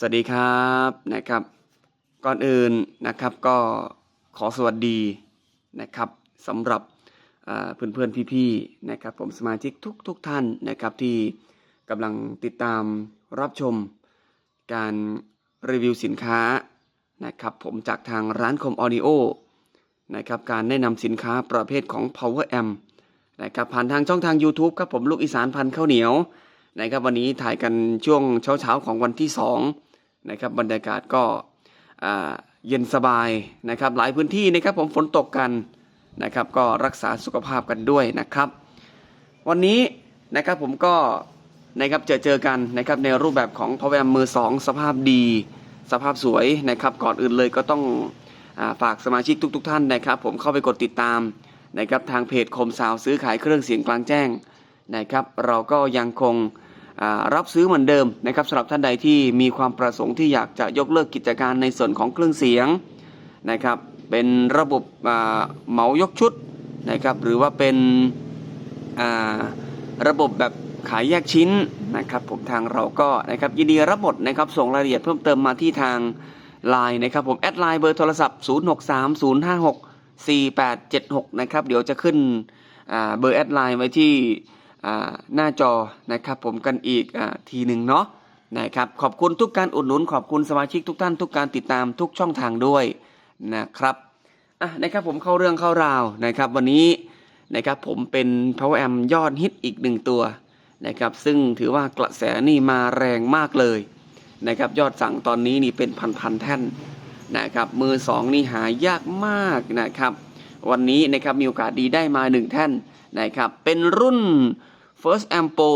สวัสดีครับนะครับ ก่อนอื่นนะครับก็ขอสวัสดีนะครับสำหรับอ่าเพื่อนพี่ๆนะครับ ผมสมาชิกทุกทุกท่านนะครับที่กำลังติดตามรับชมการรีวิวสินค้านะครับผมจากทางร้านคมออดิโอนะครับการแนะนำสินค้าประเภทของ Power Amp นะครับผ่านทางช่องทาง YouTube ครับผมลูกอีสานพันข้าวเหนียวนะครับวันนี้ถ่ายกันช่วงเช้าเช้าๆของวันที่ 2 นะครับบรรยากาศก็เย็นสบายนะครับหลายพื้นที่นะครับผมฝนตกกันนะครับก็รักษาสุขภาพกันด้วยนะครับ วันนี้นะครับผมก็นะครับเจอเจอกันนะครับในรูปแบบของพาวเวอร์มือ2สภาพดี สภาพสวยนะครับก่อนอื่นเลยก็ต้องอฝากสมาชิกทุก ๆ ท่านนะครับ ผมเข้าไปกดติดตามนะครับทางเพจคมสาวซื้อขายเครื่องเสียงกลางแจ้งนะครับ เราก็ยังคง รับซื้อเหมือนเดิมนะครับสำหรับท่านใดที่มีความประสงค์ที่อยากจะยกเลิกกิจการในส่วนของเครื่องเสียงนะครับ เป็นระบบเหมายกชุดนะครับ หรือว่าเป็นระบบแบบขายแยกชิ้นนะครับ ผมทางเราก็นะครับยินดีรับหมดนะครับส่งรายละเอียดเพิ่มเติมมาที่ทาง Line นะครับผมแอดไลน์เบอร์โทรศัพท์ 0630564876 นะครับ เดี๋ยวจะขึ้นเบอร์แอดไลน์ไว้ที่ หน้าจอนะครับผมกันอีกอทีหนึ่งเนาะนะครับขอบคุณทุกการอุดหนุน ขอบคุณสมาชิกทุกท่านทุกการติดตามทุกช่องทางด้วยนะครับอะนะครับผมเข้าเรื่องเข้าราวนะครับวันนี้นะครับผมเป็น Power Amp ยอดฮิตอีกหนึ่งตัวนะครับซึ่งถือว่ากระแสนี่มาแรงมากเลยนะครับยอดสั่งตอนนี้นี่เป็นพันๆแท่นนะครับมือสองนี่หายากมากนะครับวันนี้นะครับมีโอกาสดีได้มาหนึ่งแท่นนะครับเป็นรุ่น First Ampo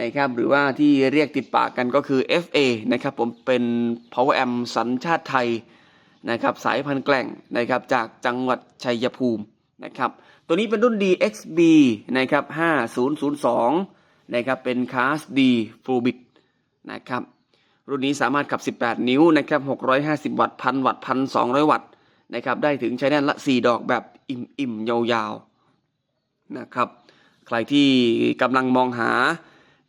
นะครับหรือว่าที่เรียกติดปากกันก็คือ FA นะครับผมเป็น Power Amp สัญชาติไทยนะครับสายพันธุ์แกล่งนะครับจากจังหวัดชัยภูมินะครับตัวนี้เป็นรุ่น DXB นะครับ5002นะครับเป็นคาส D Full Bit นะครับรุ่นนี้สามารถขับ 18 นิ้วนะครับ650 วัตต์พันวัตต์พันสองวัตต์นะครับได้ถึงใช้แน่นละ 4 ดอกแบบอิ่มๆ ยาวๆนะครับ รที่กำลังมองหา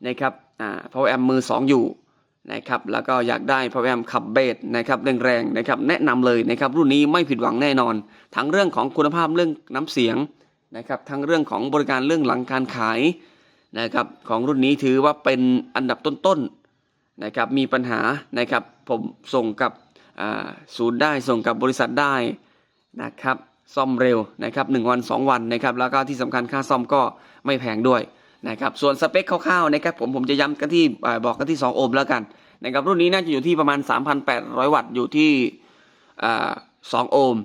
นะครับอ่า Power Amp มือ 2 อยู่นะครับแล้วก็อยากได้ Power Amp ขับเบสนะครับแรงๆนะครับแนะนำเลยนะครับรุ่นนี้ไม่ผิดหวังแน่นอน ทั้งเรื่องของคุณภาพเรื่องน้ำเสียงนะครับทั้งเรื่องของบริการเรื่องหลังการขายนะครับของรุ่นนี้ถือว่าเป็นอันดับต้นๆนะครับมีปัญหานะครับผมส่งกับศูนย์ได้ส่งกับบริษัทได้นะครับ ซ่อมเร็วนะครับ1วัน 2 วันนะครับแล้วก็ที่สำคัญค่าซ่อมก็ไม่แพงด้วยนะครับส่วนสเปคคร่าวๆนะครับผมผมจะย้ำกันที่อ่าบอกกันที่ 2 โอห์มแล้วกันนะครับรุ่นนี้น่าจะอยู่ที่ประมาณ 3,800 วัตต์อยู่ที่อ่า2โอห์ม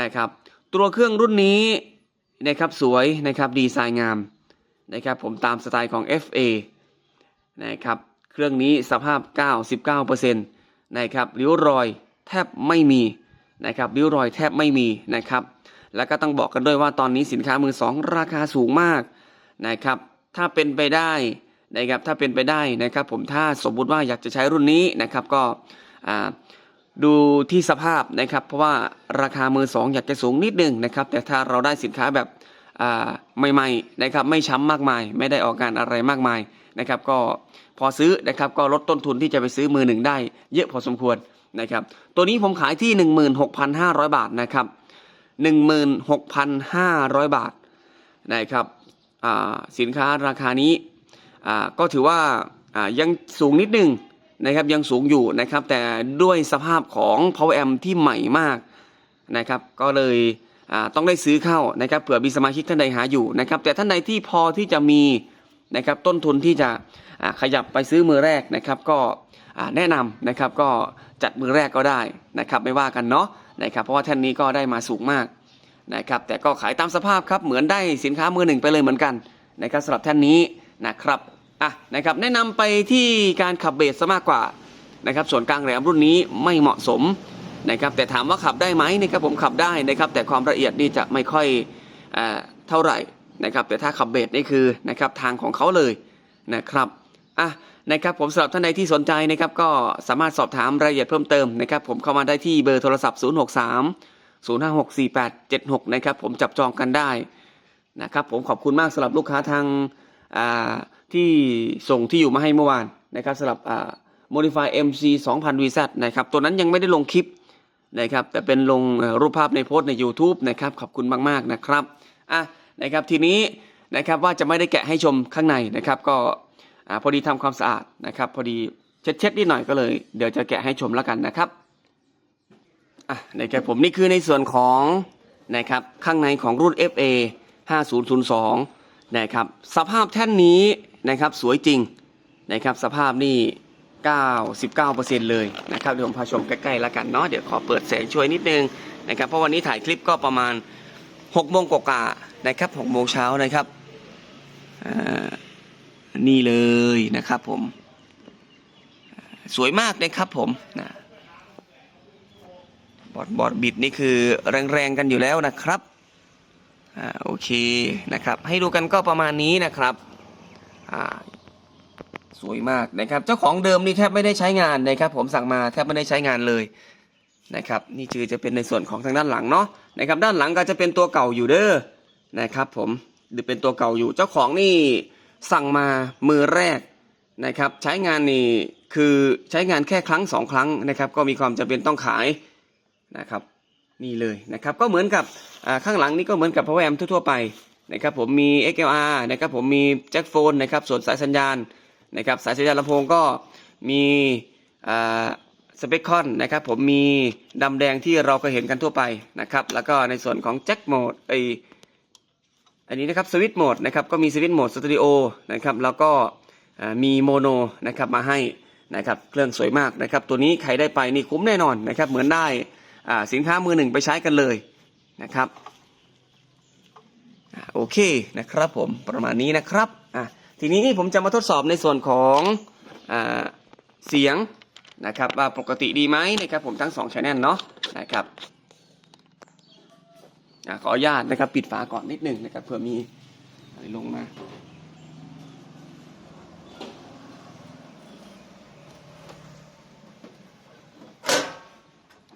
นะครับตัวเครื่องรุ่นนี้นะครับสวยนะครับดีไซน์งามนะครับผมตามสไตล์ของ FA นะครับเครื่องนี้สภาพ 99%นะครับริ้วรอยแทบไม่มี นะครับริ้วรอยแทบไม่มีนะครับ แล้วก็ต้องบอกกันด้วยว่าตอนนี้สินค้ามือสองราคาสูงมากนะครับ ถ้าเป็นไปได้นะครับถ้าเป็นไปได้นะครับ ผมถ้าสมมุติว่าอยากจะใช้รุ่นนี้นะครับก็ดูที่สภาพนะครับ เพราะว่าราคามือสองอยากจะสูงนิดนึงนะครับ แต่ถ้าเราได้สินค้าแบบใหม่ๆนะครับไม่ช้ำมากมาย ไม่ได้ออกการอะไรมากมายนะครับ ก็พอซื้อนะครับก็ลดต้นทุนที่จะไปซื้อมือหนึ่งได้ เยอะพอสมควร นะครับตัวนี้ผมขายที่ 16,500 บาทนะครับ16,500 บาทนะครับสินค้าราคานี้ก็ถือว่ายังสูงนิดนึงนะครับยังสูงอยู่นะครับแต่ด้วยสภาพของ Power Amp ที่ใหม่มากนะครับก็เลยต้องได้ซื้อเข้านะครับเผื่อมีสมาชิกท่านใดหาอยู่นะครับแต่ท่านใดที่พอที่จะมีนะครับต้นทุนที่จะขยับไปซื้อมือแรกนะครับ ก็ แนะนำนะครับก็จัดมือแรกก็ได้นะครับไม่ว่ากันเนาะนะครับเพราะว่าท่านนี้ก็ได้มาสูงมากนะครับแต่ก็ขายตามสภาพครับเหมือนได้สินค้ามือหนึ่งไปเลยเหมือนกันนะครับสำหรับท่านนี้นะครับอะนะครับแนะนำไปที่การขับเบสซะมากกว่านะครับส่วนกลางแหลมรุ่นนี้ไม่เหมาะสมนะครับแต่ถามว่าขับได้ไหมนะครับผมขับได้นะครับแต่ความละเอียดนี่จะไม่ค่อยอ่าเท่าไหร่นะครับแต่ถ้าขับเบสนี่คือนะครับทางของเขาเลยนะครับ อะนะครับผมสำหรับท่านใดที่สนใจนะครับก็สามารถสอบถามรายละเอียดเพิ่มเติมนะครับผมเข้ามาได้ที่เบอร์โทรศัพท์ 063 0564876 นะครับผมจับจองกันได้นะครับผมขอบคุณมากสำหรับลูกค้าทางอ่าที่ส่งที่อยู่มาให้เมื่อวานนะครับสำหรับอ่า Modify MC 2000 VZ นะครับตัวนั้นยังไม่ได้ลงคลิปนะครับแต่เป็นลงรูปภาพในโพสต์ใน YouTube นะครับขอบคุณมากๆนะครับอะนะครับทีนี้นะครับว่าจะไม่ได้แกะให้ชมข้างในนะครับก็ อ่าพอดีทำความสะอาดนะครับ พอดีเช็ดเช็ดๆนิดหน่อยก็เลย เดี๋ยวจะแกะให้ชมแล้วกันนะครับอะนะครับผมนี่คือในส่วนของนะครับข้างในของรุ่น FA 5002นะครับสภาพแท่นนี้นะครับสวยจริงนะครับสภาพนี่99%เลยนะครับเดี๋ยวผมพาชมใกล้ๆแล้วกันเนาะเดี๋ยวขอเปิดแสงช่วยนิดนึงนะครับเพราะวันนี้ถ่ายคลิปก็ประมาณ6โมงกว่าๆนะครับ6โมงเช้านะครับอ่า นี่เลยนะครับผม สวยมากนะครับผมนะบอดบอดบิดนี่คือแรงๆกันอยู่แล้วนะครับอ่าโอเคนะครับ ให้ดูกันก็ประมาณนี้นะครับอ่าสวยมากนะครับ เจ้าของเดิมนี่แทบไม่ได้ใช้งานนะครับ ผมสั่งมาแทบไม่ได้ใช้งานเลยนะครับ นี่คือจะเป็นในส่วนของทางด้านหลังเนาะนะครับ ด้านหลังก็จะเป็นตัวเก่าอยู่เด้อนะครับ ผมหรือเป็นตัวเก่าอยู่เจ้าของนี่ สั่งมามือแรกนะครับ ใช้งานนี่คือใช้งานแค่ครั้งสองครั้งนะครับ ก็มีความจำเป็นต้องขายนะครับนี่เลยนะครับก็เหมือนกับข้างหลังนี่ก็เหมือนกับ power amp ทั่วๆไปนะครับผมมี XLR นะครับผมมีแจ็คโฟนนะครับส่วนสายสัญญาณนะครับสายสัญญาณลำโพงก็มีสเปคคอนนะครับผมมีดำแดงที่เราเคยเห็นกันทั่วไปนะครับแล้วก็ในส่วนของแจ็คโหมดไอ อันนี้นะครับสวิตช์โหมดนะครับก็มีสวิตช์โหมดสตูดิโอนะครับแล้วก็มีโมโนนะครับมาให้นะครับเครื่องสวยมากนะครับตัวนี้ใครได้ไปนี่คุ้มแน่นอนนะครับเหมือนได้สินค้ามือหนึ่งไปใช้กันเลยนะครับอโอเคนะครับผมประมาณนี้นะครับอะทีนี้ผมจะมาทดสอบในส่วนของอเสียงนะครับว่าปกติดีไหมนะครับผมทั้งสองชแนลเนาะนะครับ ขออนุญาตนะครับ ปิดฝาก่อนนิดหนึ่งนะครับเผื่อมีอะไรลงมา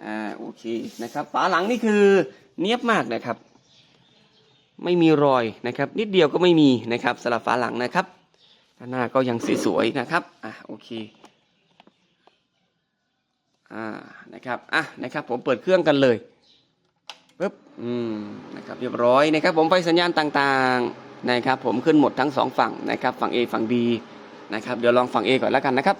อ่าโอเคนะครับฝาหลังนี่คือเนียบมากนะครับ ไม่มีรอยนะครับ นิดเดียวก็ไม่มีนะครับสำหรับฝาหลังนะครับด้านหน้าก็ยังสวยๆนะครับอะโอเคอ่านะครับอะนะครับ ผมเปิดเครื่องกันเลย ปึ๊บอืมนะครับเรียบร้อยนะครับผมไฟสัญญาณต่างๆนะครับผมขึ้นหมดทั้งสองฝั่งนะครับฝั่ง A ฝั่ง B นะครับเดี๋ยวลองฝั่ง A ก่อนแล้วกันนะครับ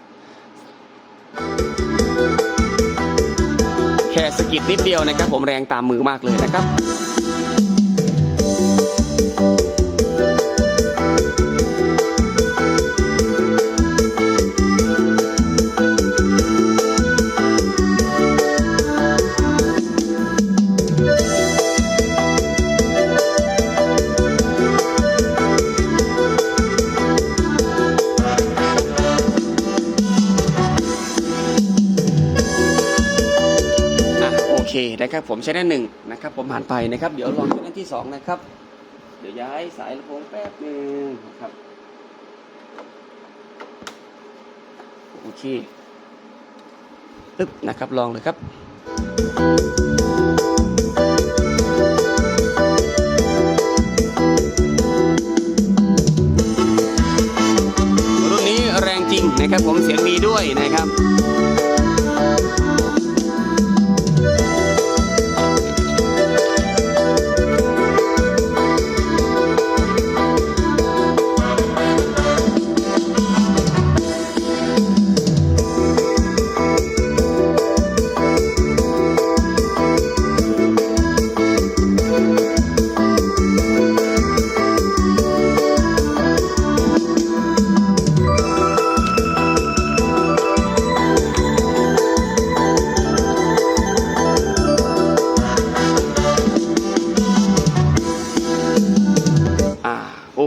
แค่สกิดนิดเดียวนะครับผมแรงตามมือมากเลยนะครับ นะครับผมใช้ได้หนึ่งนะครับผมผ่านไปนะครับ เดี๋ยวลองใช้ได้ที่สองนะครับ เดี๋ยวย้ายสายลำโพงแป๊บหนึ่งนะครับโอเคตึ๊บนะครับลองเลยครับรุ่นนี้แรงจริงนะครับผมเสียงดีด้วยนะครับ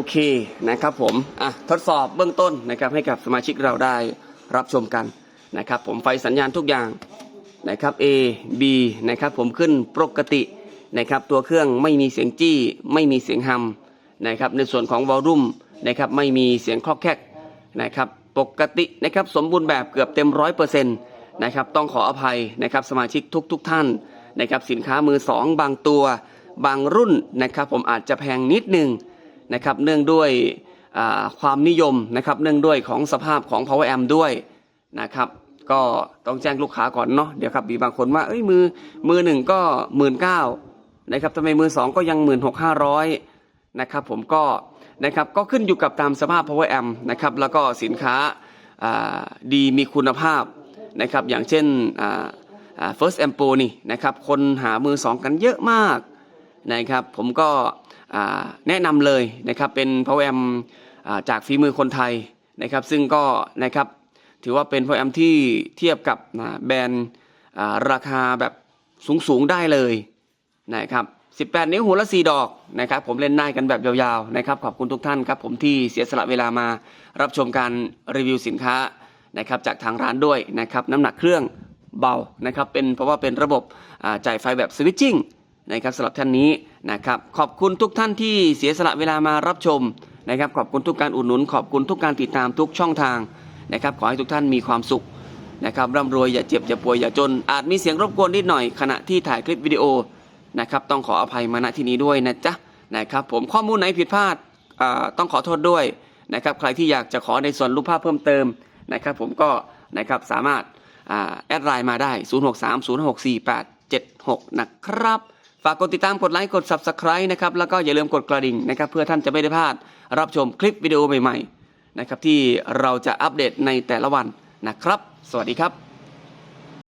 เคนะครับผมอะทดสอบเบื้องต้นนะครับให้กับสมาชิกเราได้รับชมกันนะครับผมไฟสัญญาณทุกอย่างนะครับ A B นะครับผมขึ้นปกตินะครับตัวเครื่องไม่มีเสียงจี้ ไม่มีเสียงฮัมนะครับในส่วนของวอลลุ่มนะครับไม่มีเสียงคลอกแคกนะครับปกตินะครับสมบูรณ์แบบเกือบเต็มร้อยเปอร์เซ็นต์นะครับต้องขออภัยนะครับสมาชิกทุกๆทท่านนะครับสินค้ามือสองบางตัว บางรุ่นนะครับผมอาจจะแพงนิดนึง นะครับเนื่องด้วยความนิยมนะครับเนื่องด้วยของสภาพของ power amp ด้วยนะครับก็ต้องแจ้งลูกค้าก่อนเนาะเดี๋ยวครับมีบางคนว่าเอ้ยมือมือหนึ่งก็หมื่นเก้านะครับทำไมมือสองก็ยังหมื่นหกห้าร้อยนะครับผมก็นะครับก็ขึ้นอยู่กับตามสภาพ power amp นะครับแล้วก็สินค้าดีมีคุณภาพนะครับอย่างเช่น first amp นี่นะครับคนหามือสองกันเยอะมากนะครับผมก็ แนะนำเลยนะครับเป็น power amp อ่าจากฝีมือคนไทยนะครับ ซึ่งก็นะครับถือว่าเป็นโปรแอมที่เทียบกับแบรนด์ราคาแบบสูงๆได้เลยนะครับ18 นิ้วหัวละ 4 ดอกนะครับผมเล่นได้ากันแบบยาวๆนะครับขอบคุณทุกท่านครับผมที่เสียสละเวลามารับชมการรีวิวสินค้านะครับจากทางร้านด้วยนะครับน้ำหนักเครื่องเบานะครับเป็นเพราะว่าเป็นระบบจ่ายไฟแบบสวิตชิ่ง นะครับสำหรับท่านนี้นะครับขอบคุณทุกท่านที่เสียสละเวลามารับชมนะครับขอบคุณทุกการอุดหนุน ขอบคุณทุกการติดตามทุกช่องทางนะครับขอให้ทุกท่านมีความสุขนะครับร่ำรวยอย่าเจ็บอย่าป่วยอย่าจน อาจมีเสียงรบกวนนิดหน่อยขณะที่ถ่ายคลิปวิดีโอนะครับต้องขออภัยมาณที่นี้ด้วยนะจ๊ะนะครับผมข้อมูลไหนผิดพลาดต้องขอโทษด้วยนะครับใครที่อยากจะขอในส่วนรูปภาพเพิ่มเติมนะครับผมก็นะครับสามารถอาแอดไลน์มาได้ 063064876 นะครับ ฝากกดติดตามกดไลค์กด Subscribe นะครับแล้วก็อย่าลืมกดกระดิ่งนะครับเพื่อท่านจะไม่ได้พลาด รับชมคลิปวิดีโอใหม่ๆนะครับที่เราจะอัปเดตในแต่ละวันนะครับ สวัสดีครับ